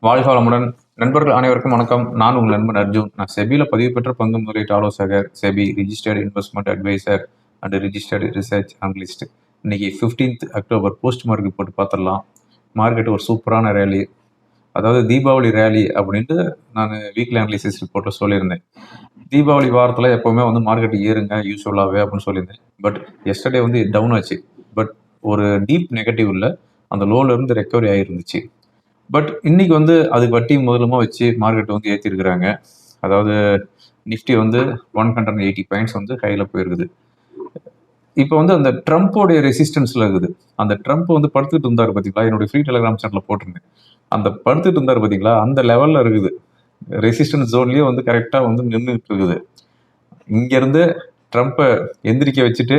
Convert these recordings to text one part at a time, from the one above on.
வாழ்க வளமுடன் நண்பர்கள் அனைவருக்கும் வணக்கம். நான் உங்கள் நண்பன் அர்ஜுன். நான் செபியில் பதிவு பெற்ற பங்கு முதலீட்டு ஆலோசகர் SEBI registered investment advisor and registered research analyst இன்னைக்கு ஃபிஃப்டீன்த் அக்டோபர் போஸ்ட் மார்க்கெட் போட்டு பார்த்துடலாம். மார்க்கெட் ஒரு சூப்பரான ரேலி அதாவது தீபாவளி ரேலி அப்படின்ட்டு நான் வீக்லி அனலிசிஸ் ரிப்போர்ட்டில் சொல்லியிருந்தேன். தீபாவளி வாரத்தில் எப்போவுமே வந்து மார்க்கெட் ஏறுங்க யூஸ்ஃபுல்லாகவே அப்படின்னு சொல்லியிருந்தேன். பட் எஸ்டர்டே வந்து டவுன் ஆச்சு. பட் ஒரு டீப் நெகட்டிவ் இல்லை. அந்த லோலேருந்து ரெக்கவரி ஆகிருந்துச்சு பட் இன்னைக்கு வந்து அதுக்கு வட்டி முதலுமா வச்சு மார்க்கெட் வந்து ஏற்றிருக்கிறாங்க அதாவது நிஃப்டி வந்து ஒன் ஹண்ட்ரட் எயிட்டி பாயிண்ட்ஸ் வந்து கையில் போயிருக்குது. இப்போ வந்து அந்த ட்ரம்ப்போடைய ரெசிஸ்டன்ஸில் இருக்குது. அந்த ட்ரம்ப் வந்து படுத்துட்டு இருந்தார் பார்த்தீங்களா என்னுடைய ஃப்ரீ டெலிகிராம் சேனலில் போட்டிருந்தேன். அந்த படுத்துட்டு இருந்தார் பார்த்தீங்களா அந்த லெவலில் இருக்குது. ரெசிஸ்டன்ஸ் ஜோன்லேயே வந்து கரெக்டாக வந்து நின்றுட்டு இருக்குது. இங்கேருந்து ட்ரம்ப்பை எந்திரிக்க வச்சுட்டு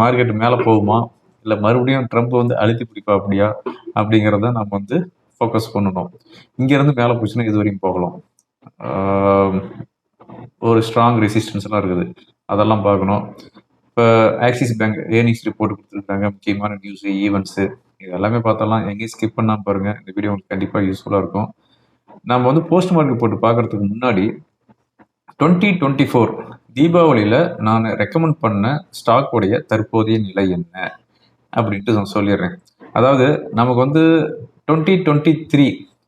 மார்க்கெட் மேலே போகுமா? இல்லை மறுபடியும் ட்ரம்ப் வந்து அழுத்தி பிடிப்பா அப்படியா? அப்படிங்கிறத நம்ம வந்து ஃபோக்கஸ் பண்ணணும். இங்கேருந்து மேலே போச்சுன்னா இது வரையும் போகலாம். ஒரு ஸ்ட்ராங் ரெசிஸ்டன்ஸ்லாம் இருக்குது. அதெல்லாம் பார்க்கணும். இப்போ ஆக்சிஸ் பேங்க் ஏர்னிங்ஸ் ரிப்போர்ட் கொடுத்துருக்காங்க. முக்கியமான நியூஸு ஈவெண்ட்ஸு இது எல்லாமே பார்த்தலாம் எங்கேயும் ஸ்கிப் பண்ணாமல் பாருங்கள் இந்த வீடியோ உங்களுக்கு கண்டிப்பாக யூஸ்ஃபுல்லாக இருக்கும். நம்ம வந்து போஸ்ட் மார்க்கெட் போட்டு பார்க்கறதுக்கு முன்னாடி டுவெண்ட்டி டுவெண்ட்டி ஃபோர் தீபாவளியில் நான் ரெக்கமெண்ட் பண்ண ஸ்டாக்கோடைய தற்போதைய நிலை என்ன? அப்படின்ட்டு நான் சொல்லிடுறேன். அதாவது நமக்கு வந்து டுவெண்ட்டி டுவெண்ட்டி த்ரீ.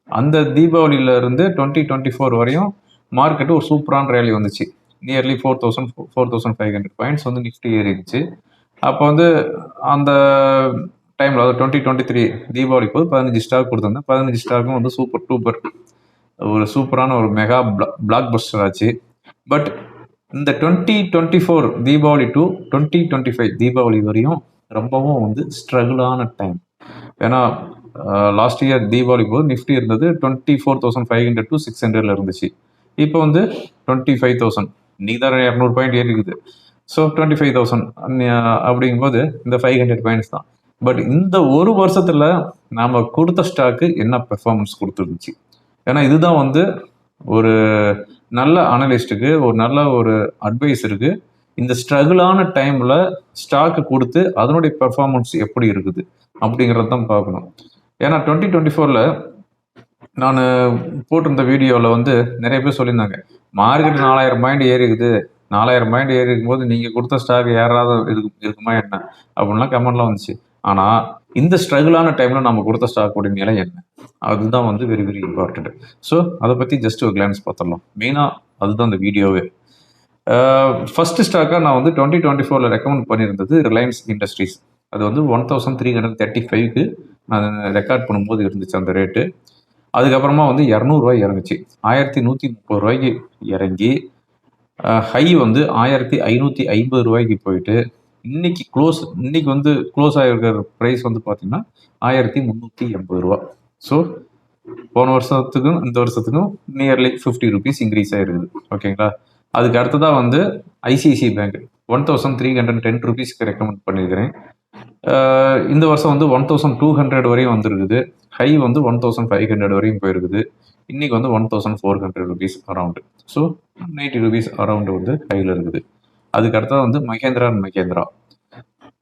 அந்த தீபாவளியிலேருந்து டுவெண்ட்டி டுவெண்ட்டி ஃபோர் வரையும் மார்க்கெட்டு ஒரு சூப்பரான ரேலி வந்துச்சு. Nearly four thousand four thousand five hundred points வந்து நிஃப்டி ஏறிடுச்சு. அப்போ வந்து அந்த டைமில் அதாவது டுவெண்ட்டி டுவெண்ட்டி த்ரீ தீபாவளி போது பதினஞ்சு ஸ்டாக் கொடுத்துருந்தேன். பதினஞ்சு ஸ்டாக்கும் வந்து சூப்பர் டூப்பர் ஒரு சூப்பரான ஒரு மெகா பிளாக் பஸ்டர் ஆச்சு. பட் இந்த twenty twenty four Diwali to twenty twenty five Diwali வரையும் ரொம்பவும் வந்து ஸ்ட்ரகிளான டைம் ஏன்னா லாஸ்ட் இயர் தீபாவளி போது நிஃப்டி இருந்தது twenty four thousand five hundred to six ஹண்ட்ரட்ல இருந்துச்சு. இப்போ வந்து டுவெண்ட்டி ஃபைவ் தௌசண்ட் இன்னைக்கு தான் இரநூறு பாயிண்ட் ஏறிக்குது இருக்குது ஸோ டுவெண்ட்டி ஃபைவ் தௌசண்ட் அப்படிங்கும்போது இந்த ஃபைவ் ஹண்ட்ரட் பாயிண்ட்ஸ் தான். பட் இந்த ஒரு வருஷத்தில் நாம் கொடுத்த ஸ்டாக்கு என்ன பெர்ஃபார்மன்ஸ் கொடுத்துருந்துச்சு? ஏன்னா இதுதான் வந்து ஒரு நல்ல அனலிஸ்ட்டுக்கு ஒரு நல்ல ஒரு அட்வைஸருக்கு இந்த ஸ்ட்ரகிளான டைமில் ஸ்டாக்கு கொடுத்து அதனுடைய பெர்ஃபார்மன்ஸ் எப்படி இருக்குது? அப்படிங்கிறத தான் பார்க்கணும். ஏன்னா டுவெண்ட்டி டுவெண்ட்டி ஃபோரில் நான் போட்டிருந்த வீடியோவில் வந்து நிறைய பேர் சொல்லியிருந்தாங்க மார்க்கெட் நாலாயிரம் பாயிண்ட் ஏறி இருக்குது நாலாயிரம் பாயிண்ட் ஏறி இருக்கும்போது நீங்கள் கொடுத்த ஸ்டாக் ஏறாத இருக்கு இருக்குமா என்ன? அப்படின்லாம் கமெண்ட்லாம் வந்துச்சு. ஆனால் இந்த ஸ்ட்ரகிளான டைமில் நம்ம கொடுத்த ஸ்டாக்கோட நிலை என்ன? அதுதான் வந்து வெரி வெரி இம்பார்ட்டண்ட் ஸோ அதை பற்றி ஜஸ்ட் ஒரு கிளான்ஸ் பார்த்துடலாம். மெயினாக அதுதான் அந்த வீடியோவே. ஃபஸ்ட்டு ஸ்டாக்காக நான் வந்து டுவெண்ட்டி டுவெண்ட்டி ஃபோரில் ரெக்கமெண்ட் பண்ணியிருந்தது ரிலையன்ஸ் இண்டஸ்ட்ரீஸ் அது வந்து one thousand three hundred thirty ஃபைவ்க்கு நான் ரெக்கார்ட் பண்ணும்போது இருந்துச்சு அந்த ரேட்டு அதுக்கப்புறமா வந்து இரநூறுவாய் இறங்குச்சு. ஆயிரத்தி நூற்றி முப்பது ரூபாய்க்கு இறங்கி ஹை வந்து ஆயிரத்தி ஐநூற்றி ஐம்பது ரூபாய்க்கு போயிட்டு இன்னைக்கு க்ளோஸ் இன்னைக்கு வந்து க்ளோஸ் ஆகிருக்கிற ப்ரைஸ் வந்து பார்த்தீங்கன்னா ஆயிரத்தி முந்நூற்றி எண்பது ரூபா. ஸோ போன வருஷத்துக்கும் இந்த வருஷத்துக்கும் நியர்லி ஃபிஃப்டி ருபீஸ் இன்க்ரீஸ் ஆகிருக்குது ஓகேங்களா அதுக்கு அடுத்ததாக வந்து ICICI Bank one thousand three hundred ten ருபீஸ்க்கு ரெக்கமெண்ட் பண்ணியிருக்கிறேன் இந்த வருஷம் வந்து ஒன் தௌசண்ட் டூ ஹண்ட்ரட் வரையும் வந்திருக்குது. ஹை வந்து ஒன் தௌசண்ட் ஃபைவ் ஹண்ட்ரட் வரையும் போயிருக்குது. இன்னைக்கு வந்து one thousand four hundred rupees around so eighty rupees around வந்து ஹையில் இருக்குது. அதுக்கு அடுத்தது வந்து Mahindra and Mahindra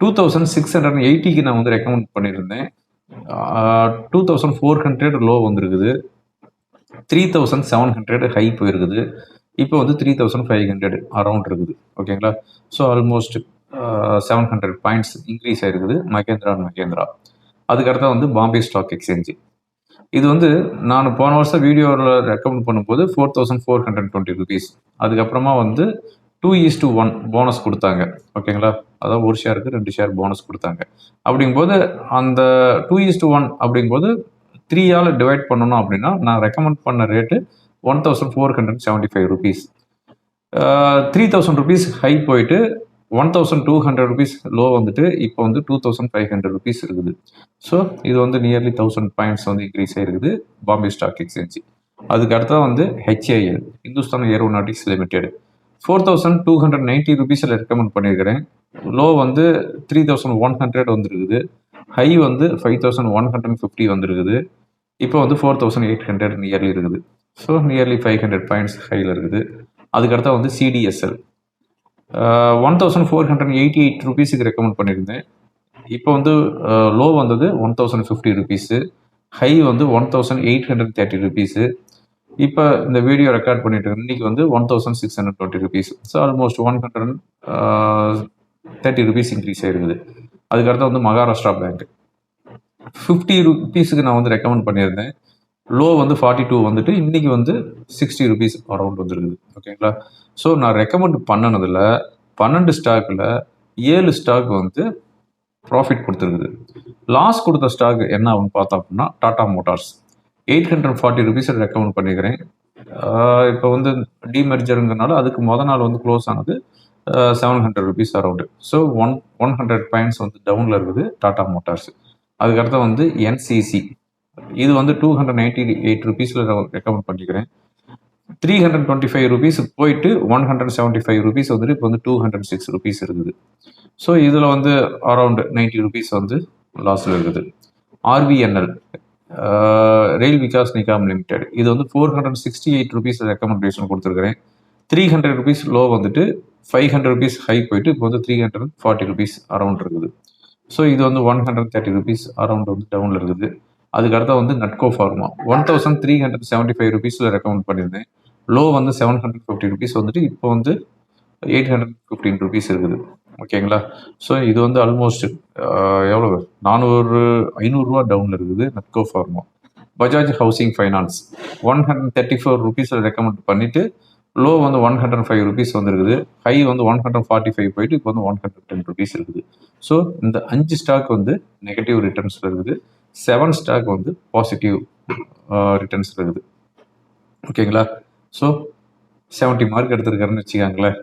two thousand six hundred எயிட்டிக்கு நான் வந்து ரெக்கமெண்ட் பண்ணியிருந்தேன். Two thousand four hundred low வந்திருக்குது. Three thousand seven hundred high போயிருக்குது. இப்போ வந்து three thousand five hundred around இருக்குது. ஓகேங்களா so almost seven hundred points increase ஆயிருக்குது மகேந்திரா அண்ட் மகேந்திரா. அதுக்கடுத்தா வந்து பாம்பே ஸ்டாக் எக்ஸ்சேஞ்சு. இது வந்து நான் போன வருஷம் வீடியோவில் ரெக்கமெண்ட் பண்ணும்போது four thousand four hundred twenty rupees அதுக்கப்புறமா வந்து two is to one bonus கொடுத்தாங்க. ஓகேங்களா அதாவது ஒரு ஷேருக்கு ரெண்டு ஷேர் போனஸ் கொடுத்தாங்க. அப்படிங்கும்போது அந்த டூ ஈஸ் டு ஒன் அப்படிங்கும்போது த்ரீயால் டிவைட் பண்ணணும் அப்படின்னா நான் ரெக்கமெண்ட் பண்ண rate one thousand four hundred seventy five rupees three thousand rupees high போயிட்டு one thousand two hundred rupees low வந்துட்டு இப்போ வந்து two thousand five hundred rupees இருக்குது. ஸோ இது வந்து நியர்லி தௌசண்ட் பாயிண்ட்ஸ் வந்து இன்க்ரீஸ் ஆகிருக்குது பாம்பே ஸ்டாக் எக்ஸ்சேஞ்சு அதுக்கு அடுத்தது வந்து HAL Hindustan Aeronautics Limited four thousand two hundred ninety ருபீஸில் ரெக்கமெண்ட் பண்ணியிருக்கிறேன். லோ வந்து த்ரீ தௌசண்ட் ஒன் ஹண்ட்ரட் வந்துருக்குது. ஹை வந்து five thousand one hundred fifty வந்துருக்குது. இப்போ வந்து four thousand eight hundred nearly இருக்குது. So nearly five hundred points ஹையில் இருக்குது. அதுக்கடுத்தா வந்து CDSL one thousand four hundred eighty eight ருபீஸுக்கு recommend பண்ணியிருந்தேன். இப்போ வந்து லோ வந்தது one thousand fifty rupees high வந்து one thousand eight hundred thirty rupees இப்போ இந்த வீடியோ ரெக்கார்ட் பண்ணிட்டு இன்னைக்கு வந்து one thousand six hundred twenty rupees so almost one hundred thirty rupees increase ஆயிருக்குது. அதுக்கடுத்து வந்து மகாராஷ்டிரா பேங்க் ஃபிஃப்டி ருபீஸுக்கு நான் வந்து ரெக்கமெண்ட் பண்ணியிருந்தேன். லோ வந்து ஃபார்ட்டி டூ வந்துட்டு இன்னைக்கு வந்து சிக்ஸ்டி ருபீஸ் அரௌண்ட் வந்துருக்குது. ஓகேங்களா? ஸோ நான் ரெக்கமெண்ட் பண்ணனதில் பன்னெண்டு ஸ்டாக்கில் ஏழு ஸ்டாக் வந்து ப்ராஃபிட் கொடுத்துருக்குது. லாஸ் கொடுத்த ஸ்டாக் என்ன ஆகுன்னு பார்த்தோம் அப்படின்னா Tata Motors eight hundred forty rupees recommend பண்ணிக்கிறேன். இப்போ வந்து டிமெர்ஜருங்கிறனால அதுக்கு முத நாள் வந்து க்ளோஸ் ஆனது seven hundred rupees around so one one hundred points வந்து டவுனில் இருக்குது டாடா மோட்டார்ஸ் அதுக்கடுத்து வந்து என்சிசி இது வந்து டூ ஹண்ட்ரட் நைன்டி எயிட் ருபீஸில் ரெக்கமெண்ட் பண்ணிக்கிறேன். Three hundred twenty five rupees போயிட்டு one hundred seventy five rupees வந்துட்டு இப்போ வந்து டூ ஹண்ட்ரட் சிக்ஸ் ருபீஸ் இருக்குது. ஸோ இதில் வந்து அரௌண்ட் நைன்ட்டி ருபீஸ் வந்து லாஸில் இருக்குது. ஆர்பிஎன்எல் ரெயில் விகாஸ் நிகாம் லிமிடெட் இது வந்து four hundred sixty eight rupees recommendation கொடுத்துருக்குறேன். த்ரீ ஹண்ட்ரட் ருபீஸ் லோ வந்துட்டு ஃபைவ் ஹண்ட்ரட் ருபீஸ் ஹை போயிட்டு இப்போ வந்து three hundred forty rupees around இருக்குது. ஸோ இது வந்து one hundred thirty rupees around வந்து டவுனில் இருக்குது. அதுக்கடுத்து வந்து Natco Pharma one thousand three hundred seventy five ருபீஸில் ரெக்கமெண்ட் பண்ணியிருந்தேன். லோ வந்து செவன் ஹண்ட்ரட் ஃபிஃப்டி ருபீஸ் வந்துட்டு இப்போ வந்து எயிட் ஹண்ட்ரட் ஃபிஃப்டீன் ருபீஸ் இருக்குது. ஓகேங்களா ஸோ இது வந்து ஆல்மோஸ்ட் எவ்வளோ நானூறு ஐநூறுரூவா டவுனில் இருக்குது Natco Pharma Bajaj Housing Finance one hundred thirty four ருபீஸில் ரெக்கமெண்ட் பண்ணிவிட்டு லோ வந்து ஒன் ஹண்ட்ரட் ஃபைவ் ருபீஸ் வந்துருக்குது. ஹை வந்து ஒன் ஹண்ட்ரட் ஃபார்ட்டி ஃபைவ் போயிட்டு இப்போ வந்து ஒன் ஹண்ட்ரட் டென் ருபீஸ் இருக்குது. ஸோ இந்த அஞ்சு ஸ்டாக் வந்து நெகட்டிவ் ரிட்டர்ன்ஸில் இருக்குது. செவன் ஸ்டாக் வந்து பாசிட்டிவ் ரிட்டர்ன்ஸ் இருக்குது. ஓகேங்களா ஸோ செவன்ட்டி மார்க் எடுத்திருக்காருன்னு வச்சுக்காங்களேன்.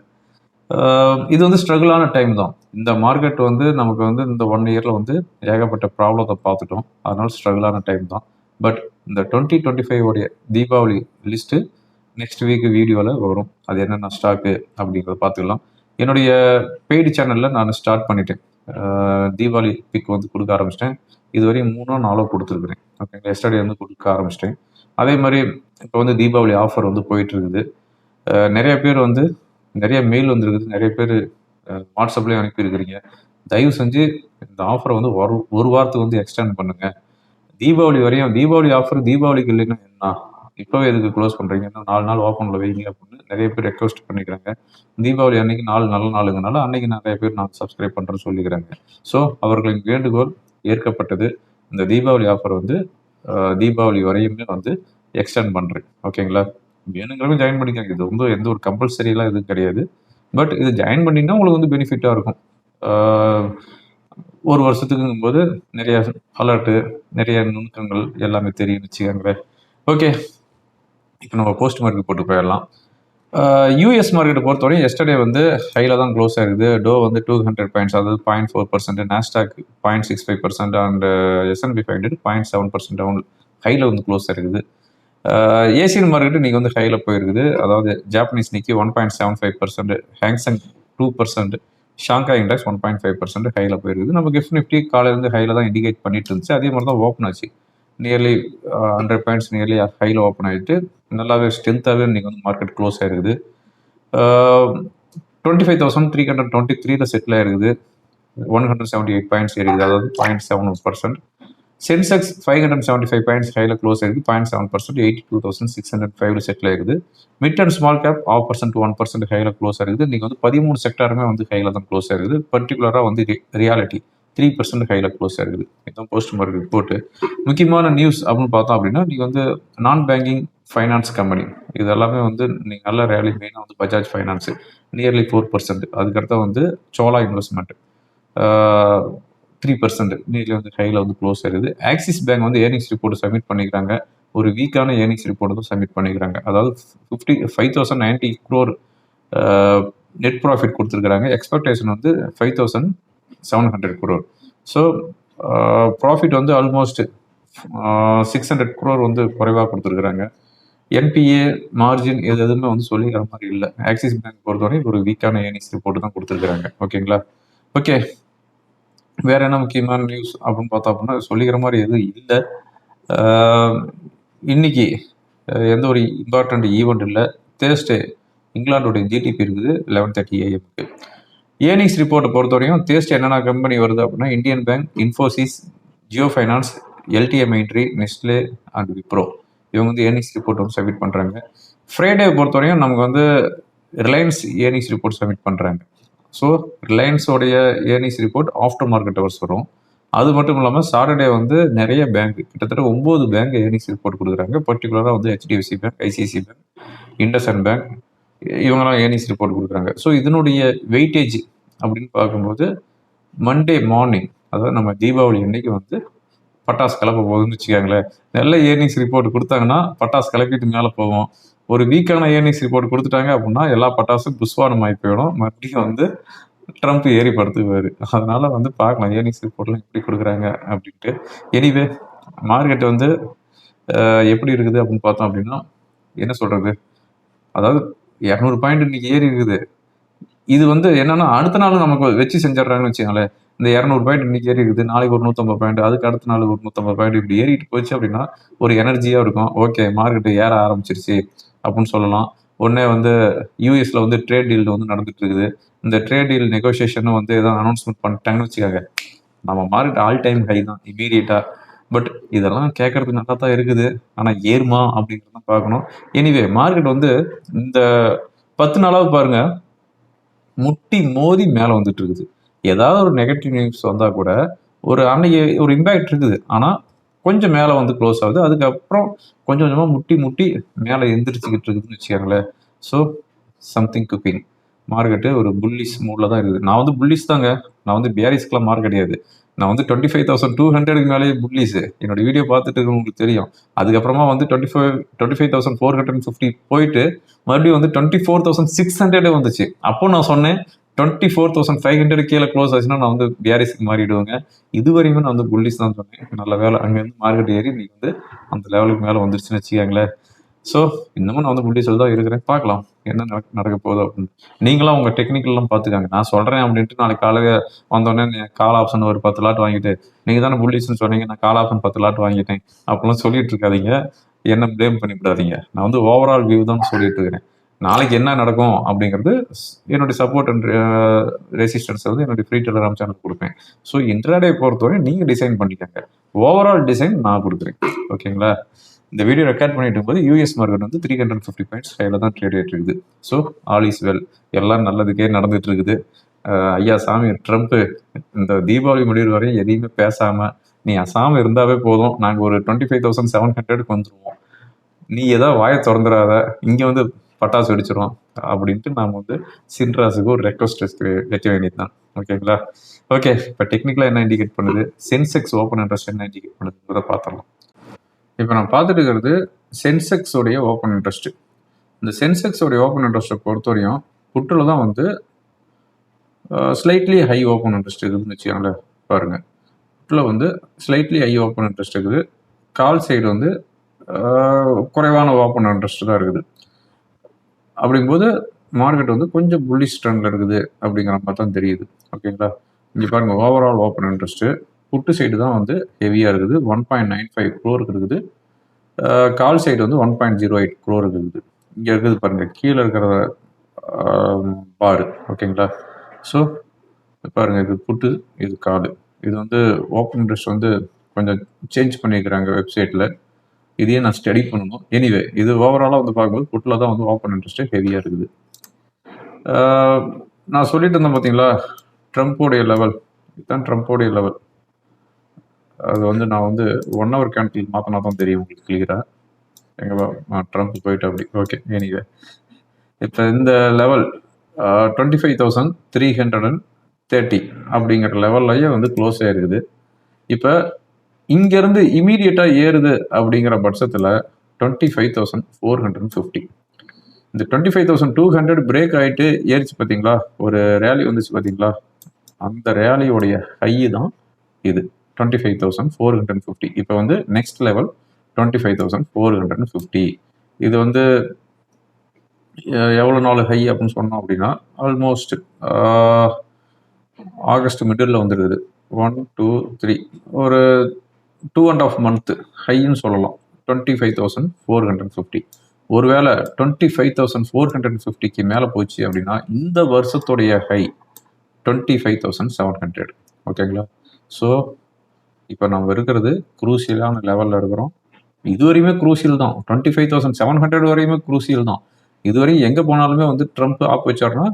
இது வந்து ஸ்ட்ரகிளான டைம் தான். இந்த மார்க்கெட் வந்து நமக்கு வந்து இந்த ஒன் இயரில் வந்து ஏகப்பட்ட ப்ராப்ளத்தை பார்த்துட்டோம். அதனால ஸ்ட்ரகிளான டைம் தான். பட் இந்த டுவெண்ட்டி டுவெண்ட்டி ஃபைவ் உடைய தீபாவளி லிஸ்ட்டு நெக்ஸ்ட் வீக் வீடியோவில் வரும். அது என்னென்ன ஸ்டாக்கு அப்படிங்கிறத பார்த்துக்கலாம். என்னுடைய பெய்டு சேனலில் நான் ஸ்டார்ட் பண்ணிட்டேன். தீபாவளி பிக் வந்து கொடுக்க ஆரம்பிச்சிட்டேன். இதுவரையும் மூணோ நாலோ கொடுத்துருக்குறேன். ஓகேங்களா எஸ்டர்டே வந்து கொடுக்க ஆரம்பிச்சிட்டேன். அதே மாதிரி இப்போ வந்து தீபாவளி ஆஃபர் வந்து போயிட்டு இருக்குது நிறைய பேர் வந்து நிறைய மெயில் வந்துருக்குது. நிறைய பேர் வாட்ஸ்அப்லேயும் அனுப்பியிருக்கிறீங்க. தயவு செஞ்சு இந்த ஆஃபரை வந்து ஒரு ஒரு வாரத்துக்கு வந்து எக்ஸ்டெண்ட் பண்ணுங்க. தீபாவளி வரையும் தீபாவளி ஆஃபர் தீபாவளிக்கு இல்லைன்னா என்ன? இப்போவே எதுக்கு க்ளோஸ் பண்ணுறீங்க இன்னும் நாலு நாள் ஓப்பனில் வைங்க அப்படின்னு நிறைய பேர் ரெக்வஸ்ட் பண்ணிக்கிறாங்க. தீபாவளி அன்னைக்கு நாலு நல்ல நாளுங்கனால அன்னைக்கு நிறைய பேர் நான் சப்ஸ்கிரைப் பண்ணுறேன்னு சொல்லிக்கிறாங்க. ஸோ அவர்களின் வேண்டுகோள் ஏற்கப்பட்டது இந்த தீபாவளி ஆஃபர் வந்து தீபாவளி வரையுமே வந்து எக்ஸ்டெண்ட் பண்ணுறேன் ஓகேங்களா வேணுங்கிறவங்க ஜாயின் பண்ணிக்கிறாங்க இது வந்து எந்த ஒரு கம்பல்சரியெலாம் எதுவும் கிடையாது. பட் இது ஜாயின் பண்ணிங்கன்னா உங்களுக்கு வந்து பெனிஃபிட்டாக இருக்கும். ஒரு வருஷத்துக்குங்கும் போது நிறைய அலர்ட்டு நிறைய நுணுக்கங்கள் எல்லாமே தெரியும் வச்சுக்கோங்களேன். ஓகே இப்போ நம்ம போஸ்ட் மார்க்கு போட்டு போயிடலாம். யூஎஸ் மார்க்கெட்டை பொறுத்தவரையும் எஸ்டர்டே வந்து ஹையில் தான் க்ளோஸ் ஆயிருக்குது. டோ வந்து டூ ஹண்ட்ரட் பாயிண்ட்ஸ் அதாவது point four percent Nasdaq point six five percent and S and P five hundred point seven percent down ஹையில் வந்து க்ளோஸ் ஆயிருக்குது. ஏசியன் மார்க்கெட்டு நீங்கள் வந்து ஹையில் போயிருக்குது. அதாவது Japanese Nikkei one point seven five percent Hang Seng two percent Shanghai index one point five percent ஹையில் போயிருக்குது. நம்ம கிஃப்ட் நிஃப்டி காலையிலேருந்து ஹையில் தான் இண்டிகேட் பண்ணிட்டு இருந்துச்சு. அதே மாதிரி தான் ஓப்பன் ஆச்சு. நியர்லி ஹண்ட்ரட் பாயிண்ட்ஸ் நியர்லி ஹையில் ஓப்பன் ஆகிட்டு நல்லாவே ஸ்ட்ரென்த்தாகவே இன்றைக்கி வந்து மார்க்கெட் க்ளோஸ் ஆகிருக்குது twenty five thousand three hundred twenty த்ரீல செட்டில் ஆயிருக்குது. One hundred seventy eight points இருக்குது அதாவது point seven percent Sensex five hundred seventy five points ஹையில் க்ளோஸ் ஆகுது point seven percent eighty two thousand six hundred ஃபைவ்ல settle ஆயிருக்குது. Mid and small cap half percent one percent ஹையில் close ஆயிருக்குது. நீங்கள் வந்து பதிமூணு செக்டாருமே வந்து ஹையில் தான் க்ளோஸ் ஆயிருக்குது. பர்டிகுலராக வந்து ரியாலிட்டி த்ரீ பர்சன்ட் ஹையில் க்ளோஸ் ஆயிருக்குது. இதுதான் போஸ்ட் மார்க்கெட் ரிப்போர்ட்டு முக்கியமான நியூஸ் அப்படின்னு பார்த்தோம் அப்படின்னா நீங்கள் வந்து நான் பேங்கிங் ஃபைனான்ஸ் கம்பெனி இது எல்லாமே வந்து நீங்கள் நல்ல ரேலி மெயினாக வந்து Bajaj finance nearly four percent அதுக்கடுத்த வந்து சோலா இன்வெஸ்ட்மெண்ட் த்ரீ பர்சன்ட் நியர்லி வந்து ஹையில் வந்து க்ளோஸ் ஆயிருது ஆக்சிஸ் பேங்க் வந்து ஏர்னிங்ஸ் ரிப்போர்ட் சப்மிட் பண்ணிக்கிறாங்க. ஒரு வீக்கான ஏர்னிங்ஸ் ரிப்போர்ட் வந்து சப்மிட் பண்ணிக்கிறாங்க. அதாவது fifty five thousand ninety crore net profit கொடுத்துருக்குறாங்க. எக்ஸ்பெக்டேஷன் வந்து five thousand seven hundred crore so profit வந்து ஆல்மோஸ்ட் சிக்ஸ் ஹண்ட்ரட் குரோர் வந்து குறைவாக கொடுத்துருக்குறாங்க. என்பிஏ மார்ஜின் எது எதுவுமே வந்து சொல்லிக்கிற மாதிரி இல்லை. ஆக்சிஸ் பேங்க் பொறுத்தவரை ஒரு வீக்கான ஏர்னிங்ஸ் ரிப்போர்ட் தான் கொடுத்துருக்குறாங்க. ஓகேங்களா ஓகே வேற என்ன முக்கியமான நியூஸ் அப்படின்னு பார்த்தா அப்படின்னா சொல்லிக்கிற மாதிரி எதுவும் இல்லை. Uh, இன்னைக்கு uh, எந்த ஒரு இம்பார்ட்டண்ட் ஈவெண்ட் இல்லை. தேர்ஸ்டே இங்கிலாண்டோடைய ஜிடிபி இருக்குது லெவன் தேர்ட்டி ஏஎம்க்கு ஏர்னிங்ஸ் ரிப்போர்ட்டை பொறுத்தவரையும் தேஸ்ட் என்னென்ன கம்பெனி வருது அப்படின்னா Indian bank Infosys Jio finance LTIMindtree Nestle and Wipro இவங்க வந்து ஏர்னிங்ஸ் ரிப்போர்ட் வந்து சப்மிட் பண்ணுறாங்க ஃப்ரைடே பொறுத்தவரையும் நமக்கு வந்து ரிலையன்ஸ் ஏர்னிங்ஸ் ரிப்போர்ட் சப்மிட் பண்ணுறாங்க so ரிலையன்ஸோடைய earnings report after market hours வரும். அது மட்டும் இல்லாமல் சாட்டர்டே வந்து நிறைய பேங்க் கிட்டத்தட்ட ஒம்பது பேங்க் ஏர்னிங்ஸ் ரிப்போர்ட் கொடுக்குறாங்க. பர்டிகுலராக வந்து HDFC bank ICICI bank IndusInd bank இவங்கெல்லாம் ஏர்னிங்ஸ் ரிப்போர்ட் கொடுக்குறாங்க. ஸோ இதனுடைய வெயிட்டேஜ் அப்படின்னு பார்க்கும்போது மண்டே மார்னிங் அதாவது நம்ம தீபாவளி அன்னைக்கு வந்து பட்டாசு கிளப்ப போகுதுன்னு வச்சுக்கோங்களேன். நல்ல ஏர்னிங்ஸ் ரிப்போர்ட் கொடுத்தாங்கன்னா பட்டாசு கிளப்பிட்டு மேலே போவோம். ஒரு வீக்கான ஏர்னிங்ஸ் ரிப்போர்ட் கொடுத்துட்டாங்க அப்படின்னா எல்லா பட்டாசும் புஷ்வானம் ஆகி போயிடும். மறுபடியும் வந்து ட்ரம்ப் ஏறிப்படுத்துவார். அதனால வந்து பார்க்கலாம் ஏர்னிங்ஸ் ரிப்போர்ட்லாம் எப்படி கொடுக்குறாங்க அப்படின்ட்டு. எனிவே மார்க்கெட் வந்து எப்படி இருக்குது அப்படின்னு பார்த்தோம் அப்படின்னா என்ன சொல்கிறது அதாவது இரநூறு பாயிண்ட் இன்னைக்கு ஏறி இருக்குது. இது வந்து என்னன்னா அடுத்த நாள் நமக்கு வச்சு செஞ்சிடறாங்கன்னு வச்சுக்கோங்களேன். இந்த இரநூறு பாயிண்ட் இன்னைக்கு ஏறி இருக்குது. நாளைக்கு ஒரு நூற்றம்பது பாயிண்ட் அதுக்கு அடுத்த நாள் ஒரு நூற்றம்பது பாயிண்ட் இப்படி ஏறிட்டு போச்சு அப்படின்னா ஒரு எனர்ஜியாக இருக்கும். ஓகே மார்க்கெட்டு ஏற ஆரம்பிச்சிருச்சு அப்படின்னு சொல்லலாம். உடனே வந்து யூஎஸ்ல வந்து ட்ரேட் டீல் வந்து நடந்துட்டு இருக்குது. இந்த ட்ரேட் டீல் நெகோசியேஷனும் வந்து எதாவது அனௌன்ஸ்மெண்ட் பண்ணிட்டாங்கன்னு வச்சுக்காங்க. நம்ம மார்க்கெட் ஆல் டைம் ஹை தான். இமீடியட்டாக பட் இதெல்லாம் கேட்கறதுக்கு நல்லா தான் இருக்குது. ஆனால் ஏறுமா அப்படிங்கிறத பார்க்கணும். எனிவே மார்க்கெட் வந்து இந்த பத்து நாளாவது பாருங்க முட்டி மோதி மேலே வந்துட்டு இருக்குது ஏதாவது ஒரு நெகட்டிவ் நியூஸ் வந்தால் கூட ஒரு அன்னைக்கு ஒரு இம்பேக்ட் இருக்குது. ஆனால் கொஞ்சம் மேலே வந்து க்ளோஸ் ஆகுது. அதுக்கப்புறம் கொஞ்சம் கொஞ்சமாக முட்டி முட்டி மேலே எந்திரிச்சுக்கிட்டு இருக்குதுன்னு வச்சுக்கோங்களேன். ஸோ சம்திங் குக்கிங் மார்க்கெட்டு ஒரு புல்லிஸ் மூடில் தான் இருக்குது. நான் வந்து புல்லிஸ் தாங்க. நான் வந்து பேரிஸ்க்கெலாம் மார்க் கிடையாது. நான் வந்து டுவெண்ட்டி ஃபைவ் தௌசண்ட் டூ ஹண்ட்ரடுக்கு மேலேயே புட்லீஸு என்னோட வீடியோ பார்த்துட்டு உங்களுக்கு தெரியும். அதுக்கப்புறமா வந்து twenty five twenty five thousand four hundred and fifty போயிட்டு மறுபடியும் வந்து டுவெண்ட்டி ஃபோர் தௌசண்ட் சிக்ஸ் ஹண்ட்ரடே வந்துச்சு. அப்போ நான் சொன்னேன் twenty four thousand five hundred கீழே க்ளோஸ் ஆச்சுன்னா நான் வந்து பிஆர்எஸ்க்கு மாறிடுவேங்க. இது வரையுமே நான் வந்து புல்லிஸ் தான் சொன்னேன். நல்ல வேலை அங்கேருந்து மார்க்கெட் ஏறி நீங்கள் வந்து அந்த லெவலுக்கு மேலே வந்துருச்சுன்னு வச்சுக்கோங்களேன். ஸோ இன்னமும் நான் வந்து புல்லிஸில் தான் இருக்கிறேன். பார்க்கலாம் என்ன நடக்க போகுது அப்படின்னு. நீங்களாம் உங்கள் டெக்னிக்கல்லாம் பார்த்துக்காங்க. நான் சொல்கிறேன் அப்படின்ட்டு நாளைக்கு காலையில் வந்தோடனே கால் ஆப்ஷன் ஒரு பத்து லாட் வாங்கிட்டு நீங்கள் தானே புல்லிஸ்னு சொன்னீங்க நான் கால் ஆப்ஷன் பத்து லாட் வாங்கிட்டேன் அப்படிலாம் சொல்லிட்டு இருக்காதீங்க. என்ன ப்ளேம் பண்ணிவிடாதீங்க. நான் வந்து ஓவரால் வியூ தான் சொல்லிட்டு இருக்கிறேன். நாளைக்கு என்ன நடக்கும் அப்படிங்கிறது என்னுடைய சப்போர்ட் அண்ட் ரெசிஸ்டன்ஸ் வந்து என்னுடைய ஃப்ரீ டெலிகிராம் சேனல் கொடுப்பேன். ஸோ இன்டர்டே பொறுத்தவரை நீங்கள் டிசைன் பண்ணிக்கோங்க. ஓவரால் டிசைன் நான் கொடுக்குறேன். ஓகேங்களா இந்த வீடியோ ரெக்கார்ட் பண்ணிட்டு இருக்கும்போது யூஎஸ் மார்க்கெட் வந்து த்ரீ ஹண்ட்ரட் ஃபிஃப்டி பாயிண்ட்ஸ் ஹையில் தான் ட்ரேட் ஆகிட்டு இருக்குது ஸோ ஆல் இஸ் வெல் எல்லாம் நல்லதுக்கே நடந்துட்டு இருக்குது. ஐயா சாமி ட்ரம்ப் இந்த தீபாவளி முடிவு வரையும் எதையுமே பேசாம நீ அசாம இருந்தாவே போதும். நாங்கள் ஒரு டுவெண்ட்டி ஃபைவ் தௌசண்ட் செவன் ஹண்ட்ரடுக்கு வந்துடுவோம் நீ ஏதாவது வாயை திறந்துடாத இங்கே வந்து பட்டாசு வெடிச்சிடும் அப்படின்ட்டு நாம் வந்து சின்ராஸுக்கு ஒரு ரெக்வஸ்ட் வைக்க வேண்டியது தான் ஓகேங்களா ஓகே இப்போ டெக்னிக்கலாக என்ன இண்டிகேட் பண்ணுது? சென்செக்ஸ் ஓப்பன் இன்ட்ரெஸ்ட் என்ன இண்டிகேட் பண்ணுதுங்கிறத பார்த்துடலாம். இப்போ நான் பார்த்துட்டு இருக்கிறது சென்செக்ஸோடைய ஓப்பன் இன்ட்ரெஸ்ட் இந்த சென்செக்ஸோடைய ஓப்பன் இன்ட்ரெஸ்ட்டை பொறுத்தவரையும் புட்டில் தான் வந்து ஸ்லைட்லி ஹை ஓப்பன் இன்ட்ரெஸ்ட் இருக்குதுன்னு வச்சுக்கோங்களேன் பாருங்கள் புட்டில் வந்து ஸ்லைட்லி ஹை ஓப்பன் இன்ட்ரெஸ்ட் இருக்குது. கால் சைடு வந்து குறைவான ஓப்பன் இன்ட்ரெஸ்ட் தான் இருக்குது. அப்படிங்கும்போது மார்க்கெட் வந்து கொஞ்சம் புல்லிஷ் ட்ரெண்டில் இருக்குது அப்படிங்கிற மாதிரி தான் தெரியுது. ஓகேங்களா இங்கே பாருங்கள் overall open interest put side தான் வந்து ஹெவியாக இருக்குது. ஒன் பாயிண்ட் நைன் ஃபைவ் க்ரோருக்கு இருக்குது. கால் சைடு வந்து ஒன் பாயிண்ட் ஜீரோ எயிட் க்ரோருக்கு இருக்குது. இங்கே இருக்குது பாருங்கள் கீழே இருக்கிற பாரு ஓகேங்களா ஸோ பாருங்கள் இது புட்டு இது காலு. இது வந்து ஓப்பன் இன்ட்ரெஸ்ட் வந்து கொஞ்சம் சேஞ்ச் பண்ணியிருக்கிறாங்க வெப்சைட்டில் இதையே நான் ஸ்டடி பண்ணணும். எனிவே இது ஓவராலாக வந்து பார்க்கும்போது புட்டில் தான் வந்து ஓப்பன் இன்ட்ரெஸ்ட்டு ஹெவியாக இருக்குது. நான் சொல்லிட்டு இருந்தேன் பார்த்தீங்களா ட்ரம்ப்போடைய லெவல் இதுதான் ட்ரம்ப்போடைய லெவல் அது வந்து நான் வந்து ஒன் ஹவர் கேண்டில் மாற்றினா தான் தெரியும் உங்களுக்கு கிளியராக எங்கே ட்ரம்ப் போயிட்டு அப்படி. ஓகே எனிவே இப்போ இந்த level twenty five thousand three hundred and thirty அப்படிங்கிற லெவல்லையே வந்து க்ளோஸ் ஆகிருக்குது இப்போ இங்கேருந்து இமீடியட்டாக ஏறுது அப்படிங்கிற பட்சத்தில் twenty five thousand four hundred fifty இந்த twenty five thousand two hundred break ஆகிட்டு ஏறிச்சு பார்த்தீங்களா ஒரு ரேலி வந்துச்சு பார்த்தீங்களா அந்த ரேலியோடைய ஹை தான் இது. Twenty five thousand four hundred fifty இப்போ வந்து next level twenty five thousand four hundred fifty இது வந்து எவ்வளோ நாள் ஹை அப்படின்னு சொன்னோம் அப்படின்னா ஆல்மோஸ்ட் ஆகஸ்ட் மிடில் வந்துருக்குது ஒன் டூ த்ரீ ஒரு டூ அண்ட் ஆஃப் மந்த்து ஹைன்னு சொல்லலாம். Twenty five thousand four hundred fifty ஒருவேளை twenty five thousand four hundred ஃபிஃப்டிக்கு மேலே போச்சு அப்படின்னா இந்த வருஷத்துடைய high twenty five thousand seven hundred ஓகேங்களா ஸோ இப்போ நம்ம இருக்கிறது குரூசியலான லெவலில் இருக்கிறோம். இது வரையுமே குரூசியல் தான். Twenty five thousand seven hundred வரையுமே குரூசியல் தான். இதுவரையும் எங்கே போனாலுமே வந்து ட்ரம்ப் ஆப் வச்சாருன்னா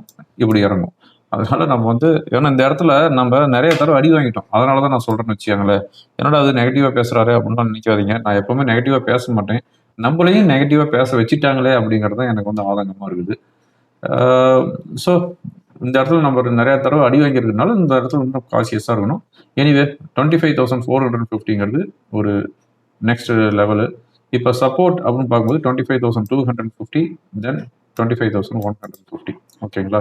இப்படி இறங்கும். அதனால நம்ம வந்து ஏன்னா இந்த இடத்துல நம்ம நிறைய தடவை அடி வாங்கிட்டோம். அதனால தான் நான் சொல்கிறேன்னு வச்சுக்கோங்களேன். என்னடா அது நெகட்டிவாக பேசுகிறாரு அப்படின்னு நினைக்காதீங்க. நான் எப்பவுமே நெகட்டிவாக பேச மாட்டேன். நம்மளையும் நெகட்டிவாக பேச வச்சுட்டாங்களே அப்படிங்கிறது தான் எனக்கு வந்து ஆதங்கமாக இருக்குது. ஸோ இந்த இடத்துல நம்ம நிறைய தடவை அடி வாங்கியிருக்கனால இந்த இடத்துல இன்னும் காசியஸாக இருக்கணும். Anyway twenty five thousand four hundred ஃபிஃப்டிங்கிறது ஒரு நெக்ஸ்ட் லெவலு இப்போ சப்போர்ட் அப்படின்னு பார்க்கும்போது twenty five thousand two hundred fifty then twenty five thousand one hundred fifty ஓகேங்களா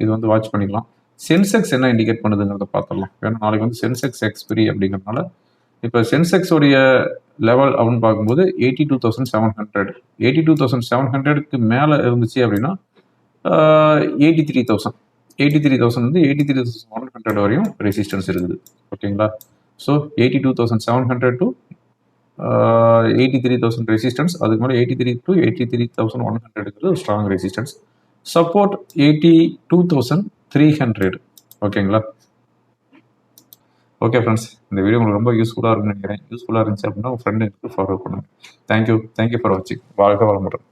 இது வந்து வாட்ச் பண்ணிக்கலாம். சென்செக்ஸ் என்ன இண்டிகேட் பண்ணுதுங்கிறத பார்த்துடலாம். ஏன்னா நாளைக்கு வந்து சென்செக்ஸ் எக்ஸ்பிரி அப்படிங்கிறதுனால இப்போ சென்செக்ஸோடைய லெவல் அப்படின்னு பார்க்கும்போது eighty two thousand seven hundred eighty two thousand seven ஹண்ட்ரடுக்கு மேலே இருந்துச்சு அப்படின்னா eighty three thousand eighty three thousand வந்து eighty three thousand one hundred வரையும் ரெசிஸ்டன்ஸ் இருக்குது. ஓகேங்களா? So eighty two thousand seven hundred to eighty three thousand resistance அதுக்கு மேலே eighty three to eighty three thousand one ஹண்ட்ரடுங்கிறது strong resistance support eighty two thousand three hundred ஓகேங்களா? Okay friends இந்த video உங்களுக்கு ரொம்ப யூஸ்ஃபுல்லாக இருக்குன்னு நினைக்கிறேன். யூஸ்ஃபுல்லாக இருந்துச்சு அப்படின்னா உங்கள் ஃப்ரெண்டு ஃபாலோ பண்ணுங்கள் thank you thank you for வாட்சிங் வாழ்க வளமுடன்.